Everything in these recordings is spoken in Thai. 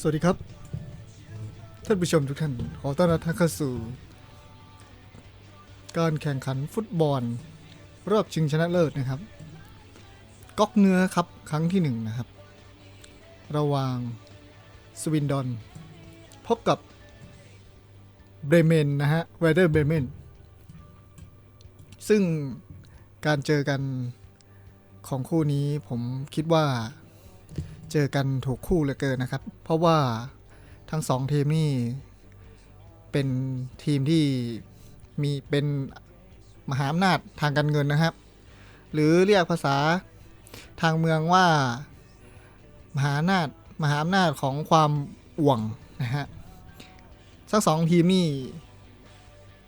สวัสดีครับ ท่านผู้ชมทุกท่าน ขอต้อนรับท่านเข้าสู่ การแข่งขันฟุตบอล รอบชิงชนะเลิศนะครับ ก๊อกเนื้อครับครั้งที่หนึ่งนะครับ ระหว่างสวินดอน พบกับเบรเมนนะฮะเวเดอร์เบรเมนซึ่งการเจอกันของคู่นี้ผมคิดว่า เจอกันถูกคู่เหลือเกินนะครับ เพราะว่าทั้งสองทีมนี่เป็นทีมที่มีเป็นมหาอำนาจทางการเงินนะครับ หรือเรียกภาษาทางเมืองว่า มหาอำนาจมหาอำนาจของความอ่วงนะฮะทั้งสองทีมนี่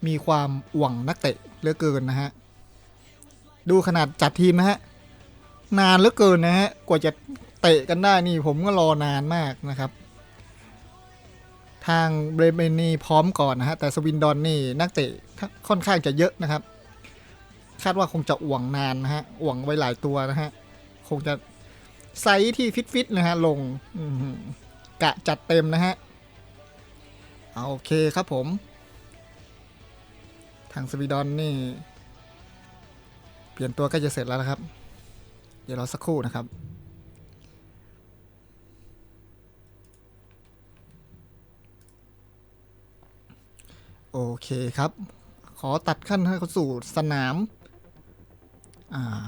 มีความอ่วงนักเตะเหลือเกินนะฮะดูขนาดจัดทีมนะฮะนานเหลือเกินนะฮะกว่าจะ เตะกันได้นี่ผมก็รอนานมากนะครับ ทางเบรเมนนี่พร้อมก่อนนะฮะ แต่สวินดอนนี่นักเตะค่อนข้างจะเยอะนะครับ คาดว่าคงจะอ่วงนานนะฮะอ่วงไว้หลายตัวนะฮะ คงจะไซส์ที่ฟิตๆนะฮะลงกะจัดเต็มนะฮะโอเคครับผม ทางสวีดอนนี่ เปลี่ยนตัวใกล้จะเสร็จแล้วนะครับ เดี๋ยวรอสักครู่นะครับ โอเคครับ ขอตัดขั้นให้เขาสู่สนาม อ่า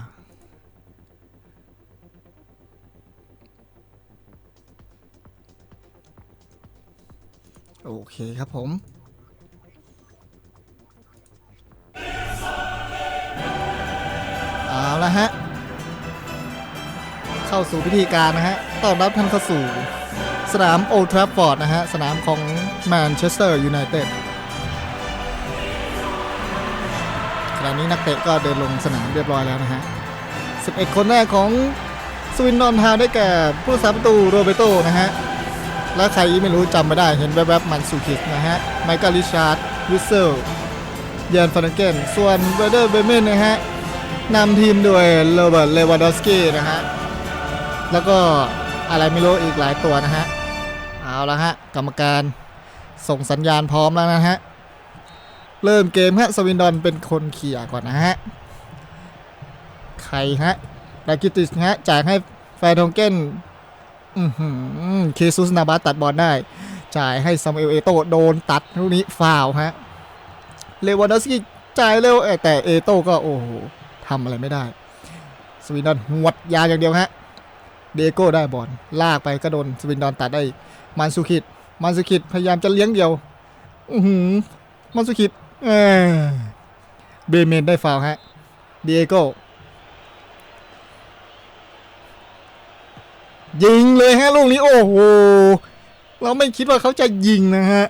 โอเคครับผมเอาละฮะ เข้าสู่พิธีการนะฮะ ต้อนรับท่านเข้าสู่ สนามโอทราฟฟอร์ดนะฮะ สนามของแมนเชสเตอร์ยูไนเต็ด ณะนี้นักเตะก็เดินลงสนามเรียบร้อยแล้วนะฮะ 11 คนแรกของสวินนอนทาวได้แก่ผู้สาประตูโรเบโตนะฮะ และใครไม่รู้จำไม่ได้เห็นแวบๆมันซูคิสนะฮะ ไมเคิลลิชาร์ดวิสเซลเยนฟานเกนส่วนเวเดอร์เบเมนนะฮะนำทีมโดยโรเบิร์ตเลวานดอสกี้นะฮะ แล้วก็อะไรไม่รู้อีกหลายตัวนะฮะ เอาละฮะ กรรมการส่งสัญญาณพร้อมแล้วนะฮะ เริ่มเกมฮะสวินดอนเป็นคนเขี่ยก่อนนะฮะ ใครฮะดากิติสฮะจ่ายให้แฟร์ทองเกนอือหือเคซุสนาบาตัดบอลได้ จ่ายให้ซามเอลเอโตโดนตัดลูกนี้ฟาวฮะ เลวานดอสกี้จ่ายเร็วแต่เอโตก็โอ้โหทำอะไรไม่ได้ สวินดอนหวดยาวอย่างเดียวฮะ เดโก้ได้บอลลากไปก็โดนสวินดอนตัดได้มันสุคิดมันสุคิดพยายามจะเลี้ยงเดียว อือหือมันสุคิด เบเมนได้ฟาวฮะเดโก้ยิงเลยฮะลูกนี้โอ้โหเราไม่คิดว่าเขาจะยิงนะฮะ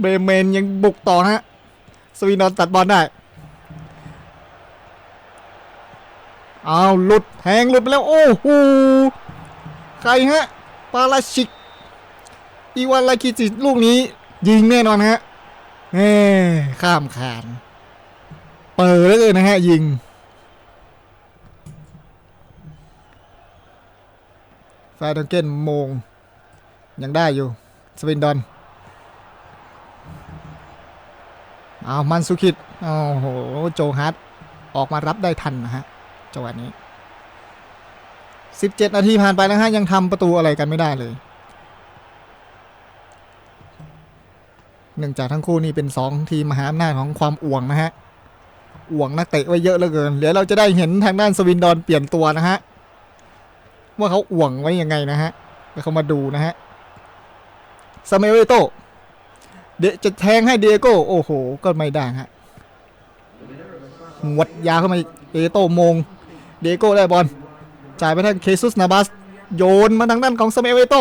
เบเมนยังบุกต่อฮะสวีนอนตัดบอลได้เอาวหลุดแทงหลุดไปแล้ว โอ้โหใครฮะปาราชิกอีวานลาคิจิลูกนี้ยิงแน่นอนฮะ แหมข้ามคาน เปิดแล้วเลยนะฮะ ยิง ฟาดองเกนโมง ยังได้อยู่ สวินดอนเอามันสุคิดโอ้โห โจฮัตออกมารับได้ทันนะฮะจังหวะนี้ 17 นาทีผ่านไปแล้วฮะ ยังทำประตูอะไรกันไม่ได้เลย เนื่องจากทั้งคู่นี่เป็น 2 ทีมมหาอำนาจของความอ่วงนะฮะอ่วงนักเตะไว้เยอะเหลือเกินเดี๋ยวเราจะได้เห็นทางด้านสวินดอนเปลี่ยนตัวนะฮะว่าเขาอ่วงไว้ยังไงนะฮะแล้วเขามาดูนะฮะซาเมเอโตเดะจะแทงให้เดโก้โอ้โห ก็ไม่ได้ฮะหวดยาเข้ามาเอโต้มง เดโก้ได้บอลจ่ายไปทางเคซุสนาบัส โยนมาทางด้านของสเมเอโต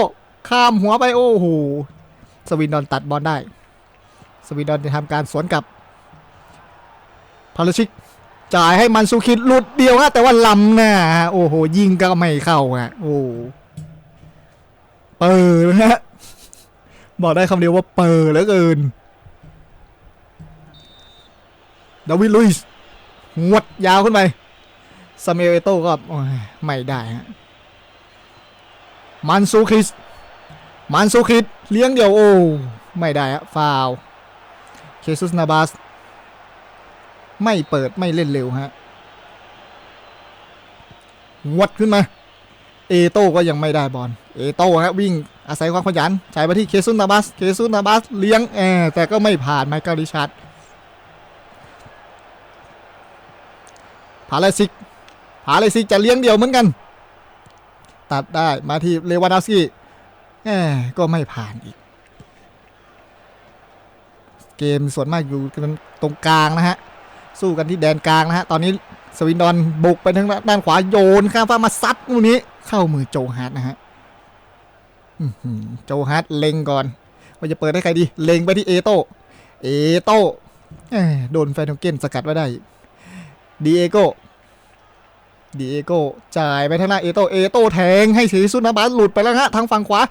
ข้ามหัวไปโอ้โหสวินดอนตัดบอลได้ สวินดอนจะทำการสวนกับพาลชิกจ่ายให้มันซูคิดหลุดเดียวฮะแต่ว่าลำหน้าฮะโอ้โหยิงก็ไม่เข้าฮะโอ้เปิดนะฮะบอกได้คำเดียวว่าเปิดเหลือเกินดาวิดลุยส์หวดยาวขึ้นไปซาเมลเอโต้ก็ไม่ได้ฮะมันซูคิสมันซูคิดเลี้ยงเดี่ยวโอ้ไม่ได้อะฟาว เคซุสนาบาส ไม่เปิดไม่เล่นเร็วฮะ วัดขึ้นมา เอโต้ก็ยังไม่ได้บอล เอโต้ฮะวิ่งอาศัยความขยันจ่ายไปที่เคซุนนาบัสเคซุนนาบัสเลี้ยงแอแต่ก็ไม่ผ่านไมเคิลริชาร์ดพาเลซิกพาเลซิกจะเลี้ยงเดียวเหมือนกัน ตัดได้มาที่เลวานาสกี้แหมก็ไม่ผ่านอีก เกมส่วนมากอยู่กันตรงกลางนะฮะสู้กันที่แดนกลางนะฮะตอนนี้สวินดอนบุกไปทางด้านขวาโยนข้ามฟ้ามาซัดลูกนี้เข้ามือโจฮาร์ดนะฮะโจฮาร์ดเล็งก่อนว่าจะเปิดให้ใครดี เล็งไปที่เอโต้เอโต้โดนแฟนของเกนสกัดไว้ได้ดีเอโก้ดีเอโก้จ่ายไปทางหน้าเอโต้เอโต้แทงให้เคซุสนาบัสหลุดไปแล้วฮะทางฝั่งขวา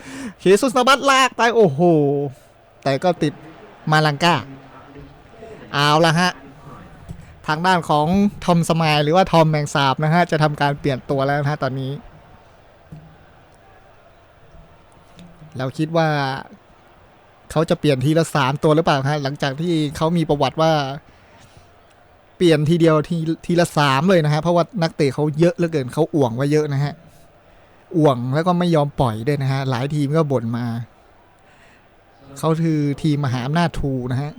เคซุสนาบัสลากไปโอ้โห แต่ก็ติด มาลังกาเอาละฮะ ทางด้านของทอมสมายหรือว่าทอมแมงสาบนะฮะ จะทำการเปลี่ยนตัวแล้วนะฮะตอนนี้ เราคิดว่าเขาจะเปลี่ยนทีละสามตัวหรือเปล่าฮะ หลังจากที่เขามีประวัติว่า เปลี่ยนทีเดียวทีทีละสามเลยนะฮะ เพราะว่านักเตะเขาเยอะเหลือเกินเขาอ่วงไว้เยอะนะฮะอ่วงแล้วก็ไม่ยอมปล่อยด้วยนะฮะ หลายทีมก็บ่นมา เขาคือทีมมหาอำนาจทูนะฮะ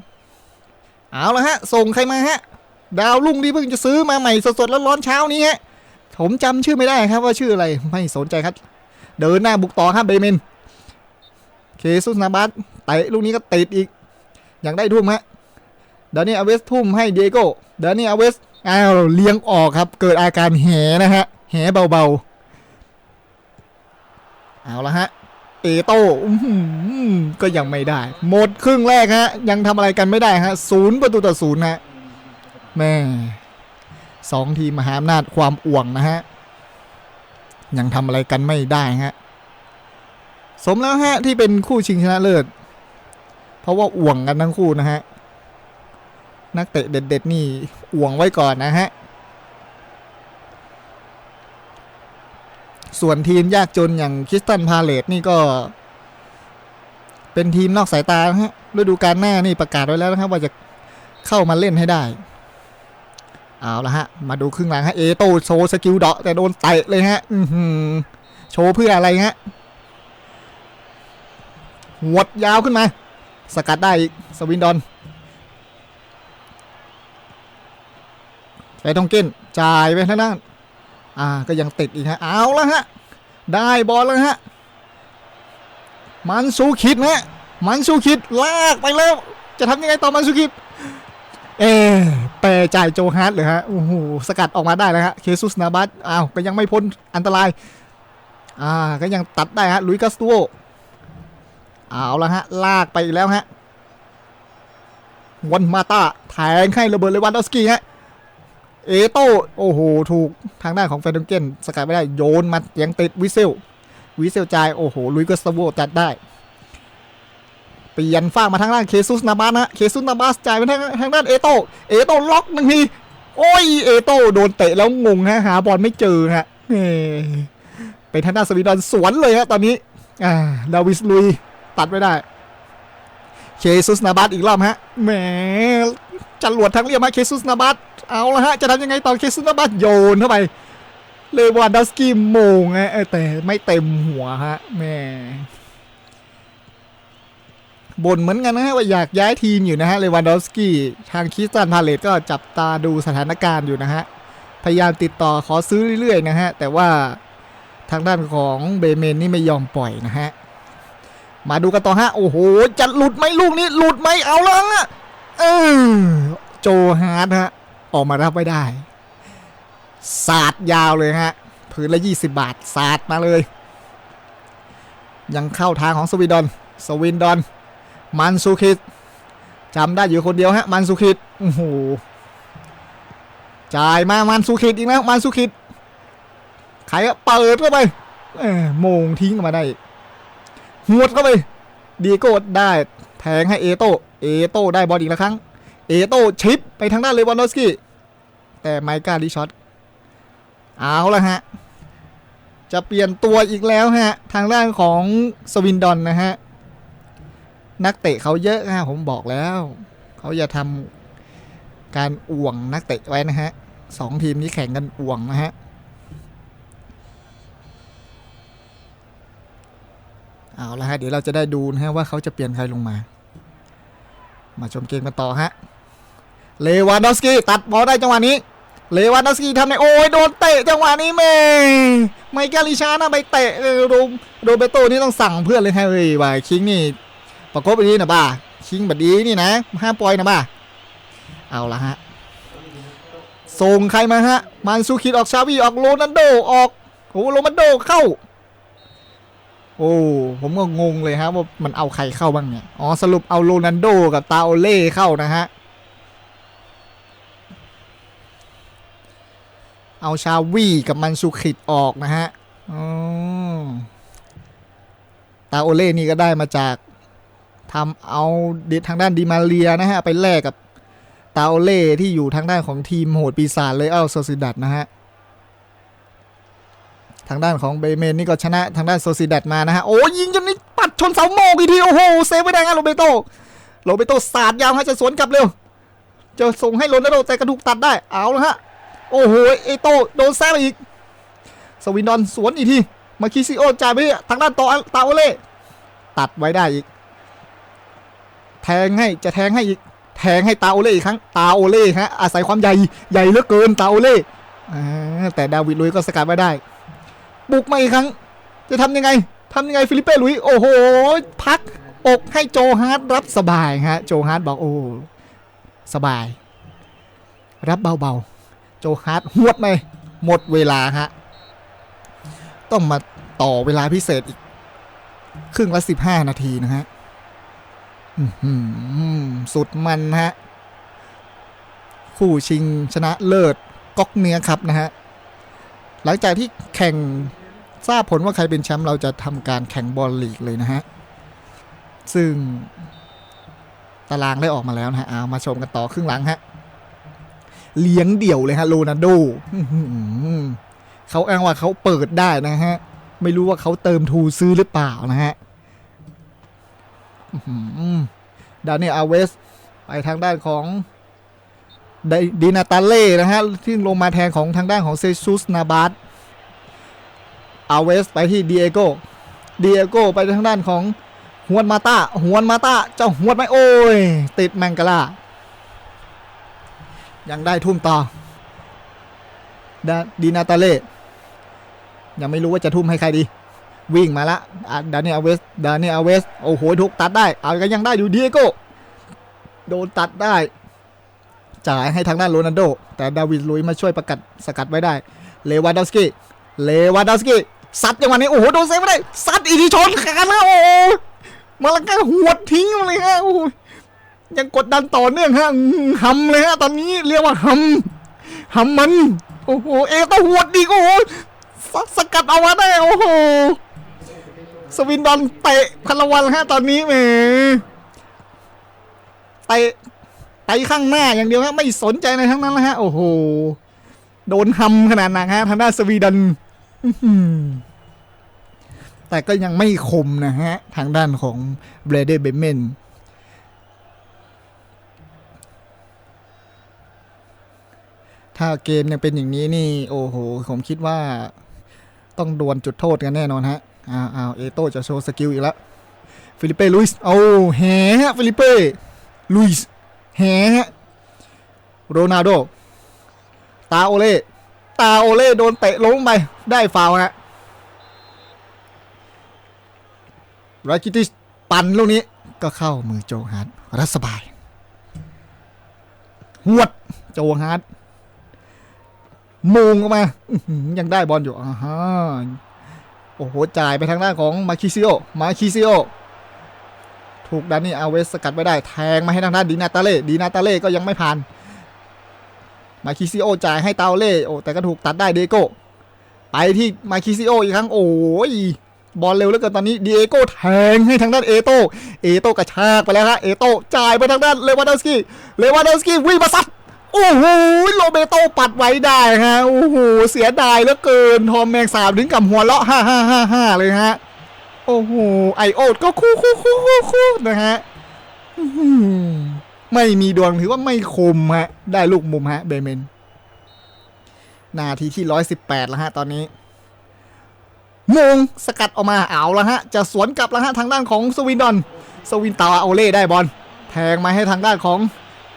เอาละฮะ ส่งใครมาฮะ ดาวรุ่งที่เพิ่งจะซื้อมาใหม่สดๆแล้วร้อนๆเช้านี้ฮะ ผมจำชื่อไม่ได้ครับว่าชื่ออะไร ไม่สนใจครับ เดินหน้าบุกต่อครับเบเมน เคซุสนาบัสเตะลูกนี้ก็ติดอีก อย่างได้ทุ่มฮะเดยวนี้อาเวสทุ่มให้เดโก้เดยวนี้อาเวสอ้าวเลี้ยงออกครับ เกิดอาการแหนะฮะ แหเบาๆ เอาละฮะ เอโต้ก็ยังไม่ได้ หมดครึ่งแรกฮะ ยังทำอะไรกันไม่ได้ฮะศูนย์ประตูต่อศูนย์ฮะแม่สองทีมมหาอำนาจความอ่วงนะฮะ ยังทำอะไรกันไม่ได้ฮะ สมแล้วฮะที่เป็นคู่ชิงชนะเลิศ เพราะว่าอ่วงกันทั้งคู่นะฮะ นักเตะเด็ด ๆ นี่อ่วงไว้ก่อนนะฮะ ส่วนทีมยากจนอย่างคริสตันพาเลตนี่ก็ เป็นทีมนอกสายตาฮะฤดูกาลหน้านี่ประกาศไว้แล้วนะครับว่าจะเข้ามาเล่นให้ได้ เอาละฮะ มาดูครึ่งหลังฮะเอโตโชว์สกิลเดาะแต่โดนเตะเลยฮะ อืโชว์เพื่ออะไรฮะหวดยาวขึ้นมา สกัดได้อีกสวินดอนไปตองเก้นจ่ายไปทางด้าน อ่าก็ยังติดอีกฮะเอาละฮะได้บอลแล้วฮะมันสูคิดนะฮะมันสูคิดลากไปแล้ว จะทำยังไงต่อมันสูคิดเออแปรจ่ายโจฮาร์ดเลยฮะโอ้โหสกัดออกมาได้แล้วฮะเคซุสนาบัสอ้าวก็ยังไม่พ้นอันตรายอ่าก็ยังตัดได้ฮะลุยกัสตูโอเอาละฮะลากไปอีกแล้วฮะวันมาตาแทงให้ระเบิดเลวันดอสกี้ฮะ เอโต้โอ้โห ถูกทางด้านของแฟนดงเกนสกัดไม่ได้โยนมายังติดวิเซลวิเซลจ่ายโอ้โหลุยกัสตูโอจัดได้เปลี่ยนฟากมาทางด้านเคซุสนาบัสนะเคซุสนาบัสจ่ายไปทางทางด้านเอโต้เอโต้ล็อกหนึ่งทีโอ้ยเอโต้โดนเตะแล้วงงฮะหาบอลไม่เจอฮะเป็นทางด้านสวีดอนสวนเลยฮะตอนนี้อ่าดาวิสลุยตัดไม่ได้เคซุสนาบัสอีกรอบฮะแหมจรวดทั้งเรียบมฮะเคซุสนาบัส เอาละฮะ จะทำยังไงต่อเคซุสนาบัสโยนเข้าไป เลวานดอฟสกี้โมงฮะเออแต่ไม่เต็มหัวฮะแม่บ่นเหมือนกันนะฮะว่าอยากย้ายทีมอยู่นะฮะเลวานดอฟสกี้ทางคิสตันพาเลตก็จับตาดูสถานการณ์อยู่นะฮะ พยายามติดต่อขอซื้อเรื่อยๆนะฮะ แต่ว่าทางด้านของเบเมนนี่ไม่ยอมปล่อยนะฮะ มาดูกันต่อฮะ โอ้โห จะหลุดไหมลูกนี้ หลุดไหมเอาละเออโจฮาร์ดฮะ ออกมารับไม่ได้สาดยาวเลยฮะพื้นละ 20 บาทสาดมาเลย ยังเข้าทางของสวีดอน สวินดอน มันซูคิดจำได้อยู่คนเดียวฮะ มันซูคิดโอ้โหจ่ายมามันซูคิดอีกแล้วมันซูคิดใครก็เปิดเข้าไปโมงทิ้งมาได้หวดเข้าไป ดีโก้ได้ แทงให้เอโต้เอโต้ได้บอลอีกแล้วครั้ง เอโต้ชิปไปทางด้านเลวานอสกี้แต่ไมค์กาลิช็อตเอาละฮะ จะเปลี่ยนตัวอีกแล้วฮะ ทางด้านของสวินดอนนะฮะ นักเตะเขาเยอะฮะผมบอกแล้ว เขาจะทำการอ่วงนักเตะไว้นะฮะสองทีมนี้แข่งกันอ่วงนะฮะเอาละฮะเดี๋ยวเราจะได้ดูนะฮะว่าเขาจะเปลี่ยนใครลงมา มาชมเกมกันต่อฮะ เลวานดอสกี้ตัดบอลได้จังหวะนี้ เลวานดอสกี้ทำไงโอ้ยโดนเตะจังหวะนี้แม่ไมเคิลลิชานะไปเตะเออโรโรเบโตนี่ต้องสั่งเพื่อนเลยฮะเฮ้ยว่าคิงนี่ประกบไปดีนะบ้าคิงแบบดีนี่นะห้ามปล่อยนะบ้าเอาละฮะส่งใครมาฮะ มันซูคิดออกชาวีออกโรนัลโดออกโอ้โรนัลโดเข้า โอ้ผมก็งงเลยฮะว่ามันเอาใครเข้าบ้างเนี่ย อ๋อสรุปเอาโรนัลโดกับตาโอเล่เข้านะฮะ เอาชาวีกับมันซูคิดออกนะฮะตาโอเล่นี่ก็ได้มาจากทำเอาดิทางด้านดีมาเรียนะฮะ ไปแลกกับตาโอเล่ที่อยู่ทางด้านของทีมโหดปีศาจเลยเอาโซซิดัดนะฮะ ทางด้านของเบเมนนี่ก็ชนะทางด้านโซซิดัดมานะฮะ โอ้ยิงจนนี่ปัดชนเสาโมงอีกทีโอ้โหเซฟไว้ได้ฮะโรเบโตโรเบโตสาดยาวฮะจะสวนกลับเร็วจะส่งให้โรนัลโดแต่กระดูกตัดได้เอาละฮะ โอ้โหเอโตโดนแซงไปอีก สวินดอนสวนอีกทีมาคิซิโอจ่ายไปทางด้านตอตาโอเล่ตัดไว้ได้อีก แทงให้จะแทงให้อีก แทงให้ตาโอเล่อีกครั้งตาโอเล่ฮะอาศัยความใหญ่ใหญ่เหลือเกินตาโอเล่แต่ดาวิดลุยก็สกัดไว้ได้บุกมาอีกครั้ง จะทำยังไงทำยังไงฟิลิปเป้ลุยโอ้โห พักอกให้โจฮาร์ดรับสบายฮะ โจฮาร์ดบอกโอ้สบาย รับเบาๆ โจฮาร์ดหวดไปหมดเวลาฮะ ต้องมาต่อเวลาพิเศษอีก ครึ่งละสิบห้านาทีนะฮะสุดมันฮะ คู่ชิงชนะเลิศก๊อกเนื้อครับนะฮะ หลังจากที่แข่งทราบผลว่าใครเป็นแชมป์เราจะทำการแข่งบอลลีกเลยนะฮะ ซึ่งตารางได้ออกมาแล้วนะฮะ เอามาชมกันต่อครึ่งหลังฮะ เลี้ยงเดี่ยวเลยฮะโรนัลโด้เขาอ้างว่าเขาเปิดได้นะฮะ ไม่รู้ว่าเขาเติมทูซื้อหรือเปล่านะฮะดานิเอลอาเวส ไปทางด้านของดดีนาตาเล่นะฮะ ที่ลงมาแทนของทางด้านของเซซุสนาบาสอาเวสไปที่เดีเอโกเดีเอโกไปทางด้านของฮวนมาตาฮวนมาตาเจ้าฮวนไหมโอ้ย ติดแมงกะลา ยังได้ทุ่มต่อดาดีนาตาเล่ยังไม่รู้ว่าจะทุ่มให้ใครดี วิ่งมาละดานิเอลเวสดานิเอลเวสโอ้โหถูกตัดได้ เอาก็ยังได้อยู่ดีโกโดนตัดได้ จ่ายให้ทางด้านโรนัลโด แต่ดาวิดลุยมาช่วยประกัดสกัดไว้ได้ เลวานดอฟสกี้เลวานดอฟสกี้ซัดจังหวะนี้โอ้โหโดนเซฟไม่ได้ซัดอีกทีชนกันแล้วโอ้โหมาลังกาหวดทิ้งเลยฮะโอ้ ยังกดดันต่อเนื่องฮะหำเลยฮะตอนนี้เรียกว่าหำหำมัน โอ้โห เอต้องหวดดีกโอ้โหสสกัดเอาไว้ได้โอ้โห สวินดอนเตะพลวันฮะตอนนี้แหมเตะไปข้างหน้าอย่างเดียวฮะไม่สนใจในทั้งนั้นแล้วฮะ โอ้โห โดนหำขนาดนั้นฮะทางด้านสวีเดนอื้อหือแต่ก็ยังไม่คมนะฮะ ทางด้านของเบรเดเบเมน ถ้าเกมยังเป็นอย่างนี้นี่โอ้โห ผมคิดว่า ต้องดวลจุดโทษกันแน่นอนฮะอ้าวอ้าวเอโต้จะโชว์สกิลอีกแล้วฟิลิปเป้ลุยส์โอ้แหฮะฟิลิปเป้ลุยส์แฮะโรนัลโดตาโอเล่ตาโอเล่โดนเตะล้มไป ได้ฟาวฮะราคิติสปั่นลูกนี้ก็เข้ามือโจฮาร์ดรัสบายหวดโจฮาร์ด มุงออกมายังได้บอลอยู่อ่าฮะโอ้โห จ่ายไปทางด้านของมาคิซิโอ มาคิซิโอ ถูกดานี่อาเวสสกัดไว้ได้ แทงมาให้ทางด้านดีนาตาเล่ ดีนาตาเล่ก็ยังไม่ผ่าน มาคิซิโอจ่ายให้เตาเล่ โอ้ แต่ก็ถูกตัดได้เดโก้ ไปที่มาคิซิโออีกครั้ง โอ้ย บอลเร็วเหลือเกินตอนนี้ดีเอโก้แทงให้ทางด้านเอโต้ เอโต้กระชากไปแล้วฮะ เอโต้จ่ายไปทางด้านเลวานดอสกี้ เลวานดอสกี้วิ่งมาซัด โอ้โหโรเบโตปัดไว้ได้ฮะโอ้โหเสียดายเหลือเกินทอมแมงสาบถึงกับหัวเราะฮ่าฮ่าฮ่าฮ่าเลยฮะโอ้โหไอโอดก็คู่คู่คู่คู่คู่นะฮะไม่มีดวงถือว่าไม่คมฮะ ได้ลูกมุมฮะเบเมนนาทีที่ร้อยสิบแปดแล้วฮะตอนนี้มงสกัดออกมาเอาแล้วฮะ จะสวนกลับแล้วฮะทางด้านของสวินดอน สวินตาโอเล่ได้บอลแทงมาให้ทางด้านของ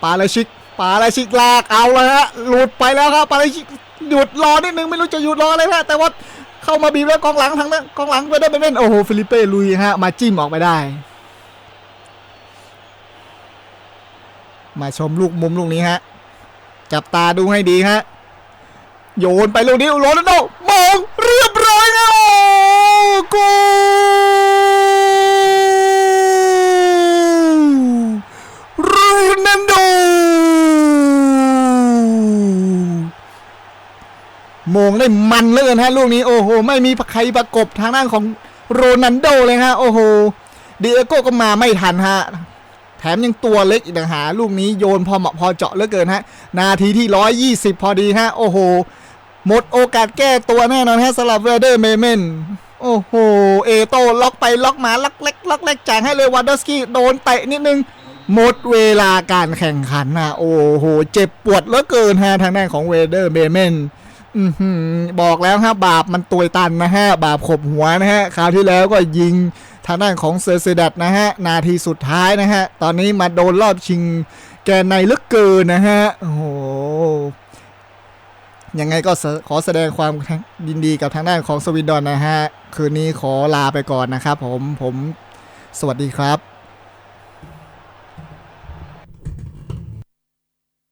ปาเลชิก ปาเลชิกลากเอาแล้วฮะหลุดไปแล้วครับปาเลชิกหยุดรอนิดนึงไม่รู้จะหยุดรออะไรฮะแต่ว่าเข้ามาบีบแล้วกองหลังทางด้นกองหลังไปได้ไปเล่นโอ้โหฟิลิปเป้ลุยฮะมาจิ้มออกไปได้ มาชมลูกมุมลูกนี้ฮะจับตาดูให้ดีฮะโยนไปลูกนี้โรนัลโดมองเรียบร้อยแล้วโกูโรนัลโด โมงได้มันเหลยฮะลูกนี้โอ้โห ไม่มีใครประกบทางด้านของโรนัลโดเลยฮะโอ้โหเดียโก้ก็มาไม่ทันฮะแถมยังตัวเล็กอีกต่างหาลูกนี้โยนพอเหมาะพอเจาะเหลือเกินฮะ นาทีที่ 120 พอดีฮะ โอ้โห หมดโอกาสแก้ตัวแน่นอนฮะสำหรับเวเดอร์เมเมนโอ้โห เอโต้ล็อกไปล็อกมาล็อกเล็กล็อกเล็กจ่ายให้เลยวันดอสกี้โดนเตะนิดนึง หมดเวลาการแข่งขันนะโอ้โห เจ็บปวดเหลือเกินฮะทางด้านของเวเดอร์เมเมน อืบอกแล้วฮะบาปมันตัวยตันนะฮะ บาปขบหัวนะฮะ คราวที่แล้วก็ยิงทางด้านของเซอร์เซดัตนะฮะ นาทีสุดท้ายนะฮะ ตอนนี้มาโดนรอบชิงแกนในเหลึกเกินนะฮะ โอ้โห ยังไงก็ขอแสดงความยินดีกับทางด้านของสวินดอนนะฮะ คืนนี้ขอลาไปก่อนนะครับผม ผมสวัสดีครับ